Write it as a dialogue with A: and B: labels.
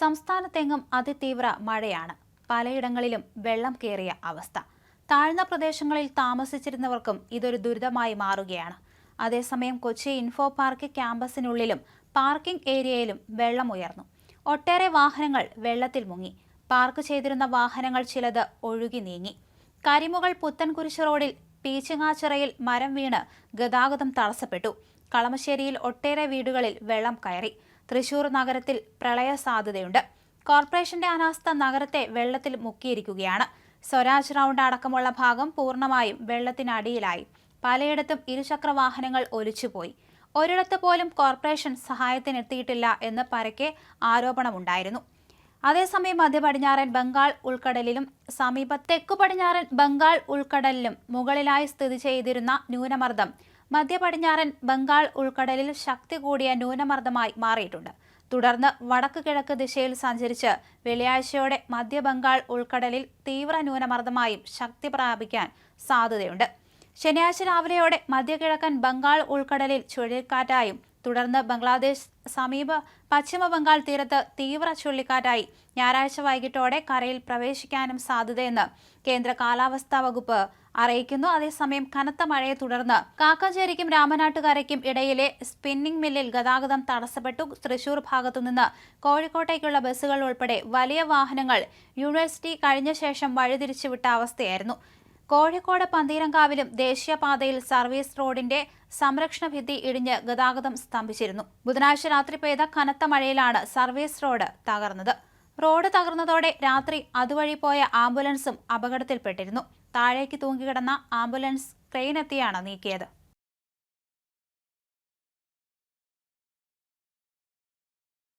A: സംസ്ഥാനത്തെങ്ങും അതിതീവ്ര മഴയാണ്. പലയിടങ്ങളിലും വെള്ളം കയറിയ അവസ്ഥ. താഴ്ന്ന പ്രദേശങ്ങളിൽ താമസിച്ചിരുന്നവർക്കും ഇതൊരു ദുരിതമായി മാറുകയാണ്. അതേസമയം കൊച്ചി ഇൻഫോ പാർക്ക് ക്യാമ്പസിനുള്ളിലും പാർക്കിംഗ് ഏരിയയിലും വെള്ളം ഉയർന്നു. ഒട്ടേറെ വാഹനങ്ങൾ വെള്ളത്തിൽ മുങ്ങി. പാർക്ക് ചെയ്തിരുന്ന വാഹനങ്ങൾ ചിലത് ഒഴുകി നീങ്ങി. കരിമുകൾ പുത്തൻകുരിശ് റോഡിൽ പീച്ചിങ്ങാച്ചിറയിൽ മരം വീണ് ഗതാഗതം തടസ്സപ്പെട്ടു. കളമശ്ശേരിയിൽ ഒട്ടേറെ വീടുകളിൽ വെള്ളം കയറി. തൃശൂർ നഗരത്തിൽ പ്രളയ സാധ്യതയുണ്ട് കോർപ്പറേഷന്റെ അനാസ്ഥ നഗരത്തെ വെള്ളത്തിൽ മുക്കിയിരിക്കുകയാണ്. സ്വരാജ് റൗണ്ട് അടക്കമുള്ള ഭാഗം പൂർണമായും വെള്ളത്തിനടിയിലായി. പലയിടത്തും ഇരുചക്ര വാഹനങ്ങൾ ഒലിച്ചുപോയി. ഒരിടത്ത് പോലും കോർപ്പറേഷൻ സഹായത്തിനെത്തിയിട്ടില്ല എന്ന് പരക്കെ ആരോപണമുണ്ടായിരുന്നു. അതേസമയം മധ്യ പടിഞ്ഞാറൻ ബംഗാൾ ഉൾക്കടലിലും സമീപ തെക്കു പടിഞ്ഞാറൻ ബംഗാൾ ഉൾക്കടലിലും മുകളിലായി സ്ഥിതി ചെയ്തിരുന്ന ന്യൂനമർദ്ദം മധ്യ പടിഞ്ഞാറൻ ബംഗാൾ ഉൾക്കടലിൽ ശക്തി കൂടിയ ന്യൂനമർദ്ദമായി മാറിയിട്ടുണ്ട്. തുടർന്ന് വടക്ക് കിഴക്ക് ദിശയിൽ സഞ്ചരിച്ച് വെള്ളിയാഴ്ചയോടെ മധ്യബംഗാൾ ഉൾക്കടലിൽ തീവ്ര ന്യൂനമർദ്ദമായും ശക്തി പ്രാപിക്കാൻ സാധ്യതയുണ്ട്. ശനിയാഴ്ച രാവിലെയോടെ മധ്യകിഴക്കൻ ബംഗാൾ ഉൾക്കടലിൽ ചുഴലിക്കാറ്റായും തുടർന്ന് ബംഗ്ലാദേശ് സമീപ പശ്ചിമ ബംഗാൾ തീരത്ത് തീവ്ര ചുഴലിക്കാറ്റായി. ഞായറാഴ്ച വൈകിട്ടോടെ കരയിൽ പ്രവേശിക്കാനും സാധ്യതയെന്ന് കേന്ദ്ര കാലാവസ്ഥാ വകുപ്പ് അറിയിക്കുന്നു. അതേസമയം കനത്ത മഴയെ തുടർന്ന് കാക്കഞ്ചേരിക്കും രാമനാട്ടുകരയ്ക്കും ഇടയിലെ സ്പിന്നിംഗ് മില്ലിൽ ഗതാഗതം തടസ്സപ്പെട്ടു. തൃശൂർ ഭാഗത്തുനിന്ന് കോഴിക്കോട്ടേക്കുള്ള ബസ്സുകൾ ഉൾപ്പെടെ വലിയ വാഹനങ്ങൾ യൂണിവേഴ്സിറ്റി കഴിഞ്ഞ ശേഷം വഴിതിരിച്ചുവിട്ട അവസ്ഥയായിരുന്നു. കോഴിക്കോട് പന്തീരങ്കാവിലും ദേശീയപാതയിൽ സർവീസ് റോഡിന്റെ സംരക്ഷണ ഭിത്തി ഇടിഞ്ഞ് ഗതാഗതം സ്തംഭിച്ചിരുന്നു. ബുധനാഴ്ച രാത്രി പെയ്ത കനത്ത മഴയിലാണ് സർവീസ് റോഡ് തകർന്നത്. റോഡ് തകർന്നതോടെ രാത്രി അതുവഴി പോയ ആംബുലൻസും അപകടത്തിൽപ്പെട്ടിരുന്നു. താഴേക്ക് തൂങ്ങിക്കിടന്ന ആംബുലൻസ് ക്രെയിനെത്തിയാണ് നീക്കിയത്.